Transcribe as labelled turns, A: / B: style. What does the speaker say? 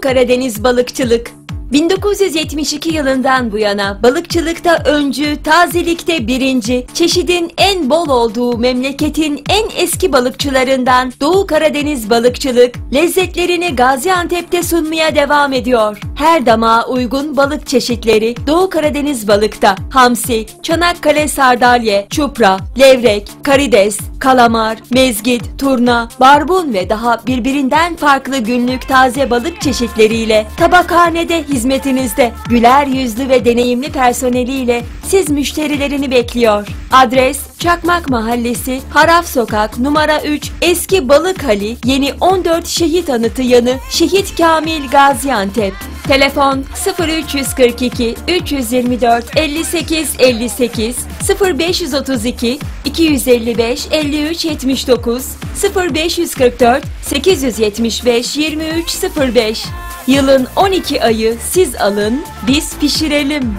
A: Karadeniz Balıkçılık 1972 yılından bu yana balıkçılıkta öncü, tazelikte birinci, çeşidin en bol olduğu memleketin en eski balıkçılarından Doğu Karadeniz Balıkçılık lezzetlerini Gaziantep'te sunmaya devam ediyor. Her damağa uygun balık çeşitleri Doğu Karadeniz Balık'ta hamsi, Çanakkale sardalye, çupra, levrek, karides, kalamar, mezgit, turna, barbun ve daha birbirinden farklı günlük taze balık çeşitleriyle tabakhanede hizmetinizde güler yüzlü ve deneyimli personeliyle siz müşterilerini bekliyor. Adres Çakmak Mahallesi, Haraf Sokak, numara 3, Eski Balık Hali, Yeni 14 Şehit Anıtı yanı, Şehit Kamil Gaziantep. Telefon 0342 324 58 58 0532 255 53 79 0544 875 23 05 Yılın 12 ayı siz alın, biz pişirelim.